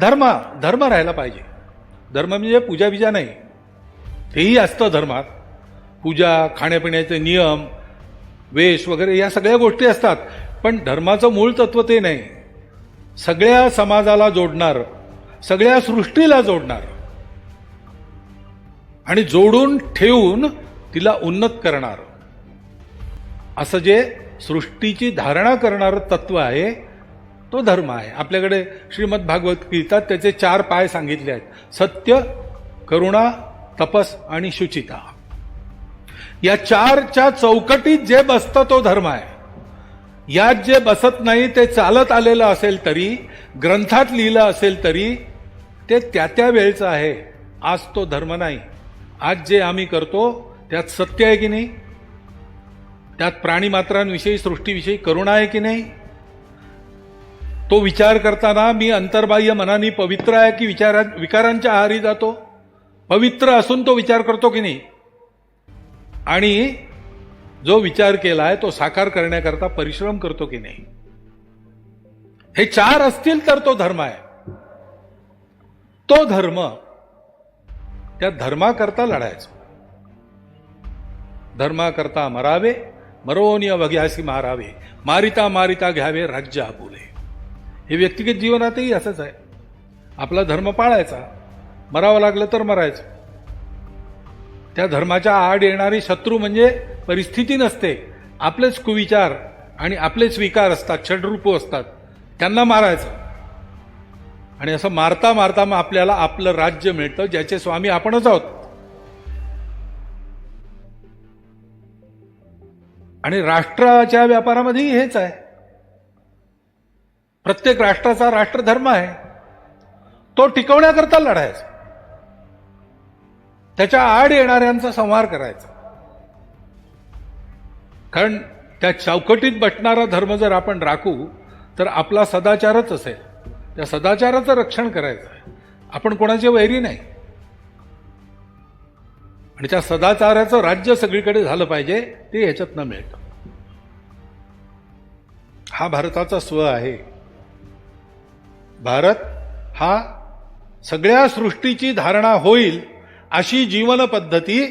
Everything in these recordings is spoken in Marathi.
धर्म धर्म राहायला पाहिजे. धर्म म्हणजे पूजा बिजा नाही. तेही असतं धर्मात. पूजा खाण्यापिण्याचे नियम वेश वगैरे या सगळ्या गोष्टी असतात. पण धर्माचं मूळ तत्व ते नाही. सगळ्या समाजाला जोडणार सगळ्या सृष्टीला जोडणार. आणि जोडून ठेवून तिला उन्नत करणार. असं जे सृष्टीची धारणा करणारं तत्व आहे तो धर्म आहे. आपल्याकडे श्रीमद भागवत गीतात त्याचे चार पाय सांगितले आहेत. सत्य करुणा तपस आणि शुचिता. या चारच्या चौकटीत जे बसतं तो धर्म आहे. यात जे बसत नाही ते चालत आलेलं असेल तरी ग्रंथात लिहिलं असेल तरी ते त्या त्या वेळचं आहे. आज तो धर्म नाही. आज जे आम्ही करतो त्यात सत्य आहे की नाही? त्यात प्राणीमात्रांविषयी सृष्टीविषयी करुणा आहे की नाही? तो विचार करताना मी अंतर्बाह्य मनाने पवित्र आहे की विचारा विकारांच्या आहारी जातो? पवित्र असून तो विचार करतो की नाही? आणि जो विचार केला आहे तो साकार करण्याकरता परिश्रम करतो की नाही? हे चार असतील तर तो धर्म आहे. तो धर्म त्या धर्माकरता लढायचो. धर्माकरता मरावे मरोनिय अवघ्यासी मारावे मारिता मारिता घ्यावे राज्य आपुले हे व्यक्तिगत जीवनातही असंच आहे. आपला धर्म पाळायचा. मरावं लागलं तर मरायचं. त्या धर्माच्या आड येणारी शत्रू म्हणजे परिस्थिती नसते. आपलेच कुविचार आणि आपलेच विकार असतात षड्रूप असतात. त्यांना मारायचं. आणि असं मारता मारता मग आपल्याला आपलं राज्य मिळतं ज्याचे स्वामी आपणच आहोत. आणि राष्ट्राच्या व्यापारामध्येही हेच आहे. प्रत्येक राष्ट्राचा राष्ट्रधर्म आहे. तो टिकवण्याकरता लढायचा. त्याच्या आड येणाऱ्यांचा संहार करायचा. कारण त्या चौकटीत बसणारा धर्म जर आपण राखू तर आपला सदाचारच असेल. त्या सदाचाराचं रक्षण करायचं आहे. आपण कोणाचे वैरी नाही. आणि त्या सदाचाराचं राज्य सगळीकडे झालं पाहिजे ते ह्याच्यातनं मिळतं. हा भारताचा स्व आहे. भारत हा सगळ्या सृष्टीची धारणा होईल अशी जीवनपद्धती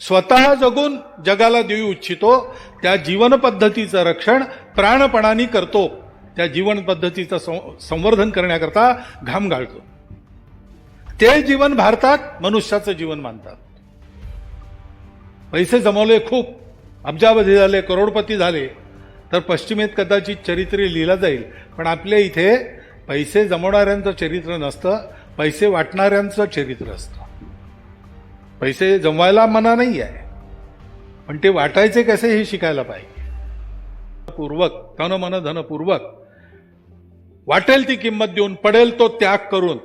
स्वतः जगून जगाला देऊ इच्छितो त्या जीवनपद्धतीचं रक्षण प्राणपणाने करतो त्या जीवनपद्धतीचं सं- संवर्धन करण्याकरता घाम गाळतो ते जीवन भारतात मनुष्याचं जीवन मानतात. पैसे जमवले खूप अब्जावधी झाले करोडपती झाले तर पश्चिमेत कदाचित चरित्र लिहिला जाईल पण आपल्या इथे पैसे जमवणाऱ्यांचं चरित्र नसतं पैसे वाटणाऱ्यांचं चरित्र असतं. पैसे जमवायला मना नाही आहे पण ते वाटायचे कसे हे शिकायला पाहिजे? पूर्वक तन मन धन पूर्वक वाटेल ती किंमत देऊन पडेल तो त्याग करून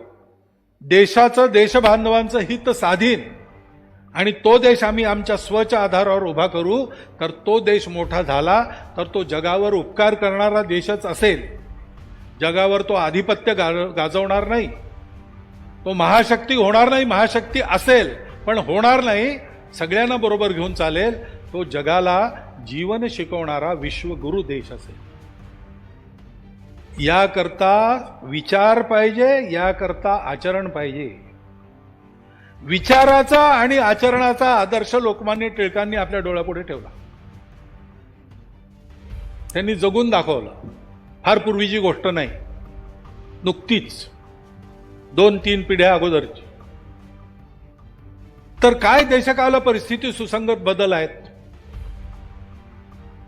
देशाचं देशबांधवांचं हित साधीन आणि तो देश आम्ही आमच्या स्वच्या आधारावर उभा करू तर तो देश मोठा झाला तर तो जगावर उपकार करणारा देशच असेल. जगावर तो आधिपत्य गा गाजवणार नाही. तो महाशक्ती होणार नाही महाशक्ती असेल पण होणार नाही सगळ्यांना बरोबर घेऊन चालेल तो जगाला जीवन शिकवणारा विश्वगुरु देश असेल. याकरता विचार पाहिजे याकरता आचरण पाहिजे. विचाराचा आणि आचरणाचा आदर्श लोकमान्य टिळकांनी आपल्या डोळ्यापुढे ठेवला. त्यांनी जगून दाखवलं. फार पूर्वीची गोष्ट नाही नुकतीच दोन तीन पिढ्या अगोदरची. तर काय देशकाला परिस्थिती सुसंगत बदल आहेत?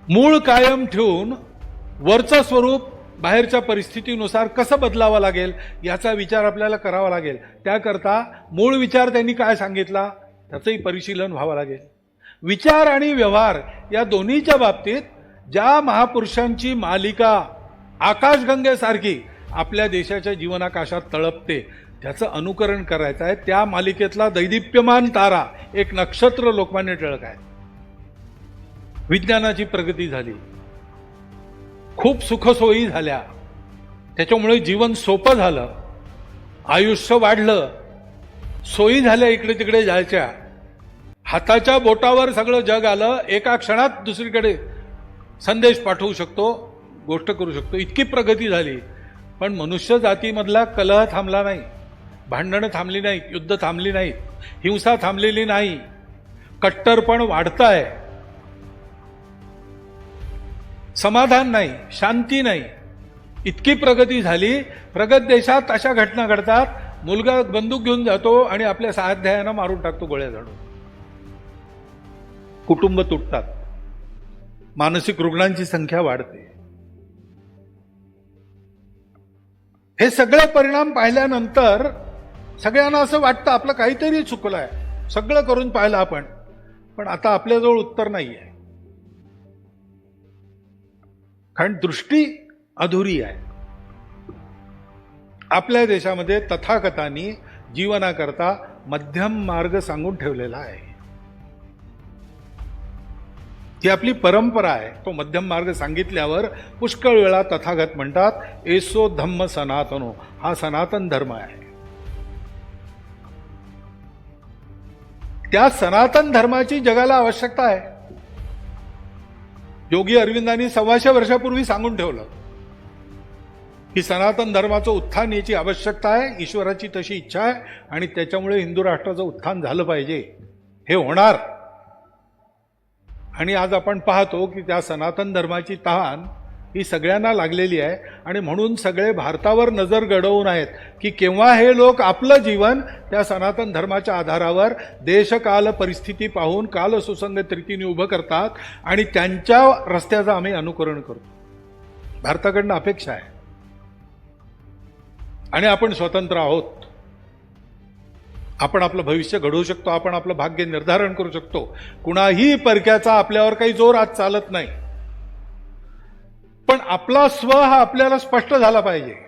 मूळ कायम ठेवून वरचं स्वरूप बाहेरच्या परिस्थितीनुसार कसं बदलावं लागेल याचा विचार आपल्याला करावा लागेल. त्याकरता मूळ विचार त्यांनी काय सांगितला? त्याचंही परिशीलन व्हावं लागेल. विचार आणि व्यवहार या दोन्हीच्या बाबतीत ज्या महापुरुषांची मालिका आकाशगंगेसारखी आपल्या देशाच्या जीवनाकाशात तळपते. त्याचं अनुकरण करायचं आहे. त्या मालिकेतला दैदिप्यमान तारा एक नक्षत्र लोकमान्य टिळक आहे विज्ञानाची प्रगती झाली. खूप सुखसोयी झाल्या. त्याच्यामुळे जीवन सोपं झालं. आयुष्य वाढलं. सोयी झाल्या इकडे तिकडे जायच्या. हाताच्या बोटावर सगळं जग आलं. एका क्षणात दुसरीकडे संदेश पाठवू शकतो. गोष्ट करू शकतो. इतकी प्रगती झाली. पण मनुष्य जातीमधला कलह थांबला नाही. भांडणं थांबली नाहीत. युद्ध थांबली नाहीत. हिंसा थांबलेली नाही. कट्टरपण वाढत आहे समाधान नाही. शांती नाही. इतकी प्रगती झाली. प्रगत देशात अशा घटना घडतात. मुलगा बंदूक घेऊन जातो आणि आपल्या साध्यायानं मारून टाकतो गोळ्या झाडून. कुटुंब तुटतात. मानसिक रुग्णांची संख्या वाढते. हे सगळे परिणाम पाहिल्यानंतर सगळ्यांना असं वाटतं आपलं काहीतरी चुकलं आहे सगळं करून पाहिलं आपण. पण आता आपल्याजवळ उत्तर नाही आहे कारण दृष्टी अधुरी आहे. आपल्या देशामध्ये तथाकथांनी जीवनाकरता मध्यम मार्ग सांगून ठेवलेला आहे. ही आपली परंपरा आहे तो मध्यम मार्ग सांगितल्यावर पुष्कळ वेळा तथागत म्हणतात एसो धम्म सनातनो हा सनातन धर्म आहे. त्या सनातन धर्माची जगाला आवश्यकता आहे. योगी अरविंदांनी सव्वाशे वर्षापूर्वी सांगून ठेवलं की सनातन धर्माचं उत्थान याची आवश्यकता आहे ईश्वराची तशी इच्छा आहे आणि त्याच्यामुळे हिंदू राष्ट्राचं उत्थान झालं पाहिजे. हे होणार. आणि आज आपण पाहतो की त्या सनातन धर्माची तहान ही सगळ्यांना लागलेली आहे. आणि म्हणून सगळे भारतावर नजर गडवून आहेत की केव्हा हे लोक आपलं जीवन त्या सनातन धर्माच्या आधारावर देशकाल परिस्थिती पाहून काल सुसंगत रीतीने उभं करतात आणि त्यांच्या रस्त्याचं आम्ही अनुकरण करतो. भारताकडनं अपेक्षा आहे. आणि आपण स्वतंत्र आहोत. आपण आपलं भविष्य घडवू शकतो आपण आपलं भाग्य निर्धारण करू शकतो. कुणाही परक्याचा आपल्यावर काही जोर आज चालत नाही. पण आपला स्व हा आपल्याला स्पष्ट झाला पाहिजे.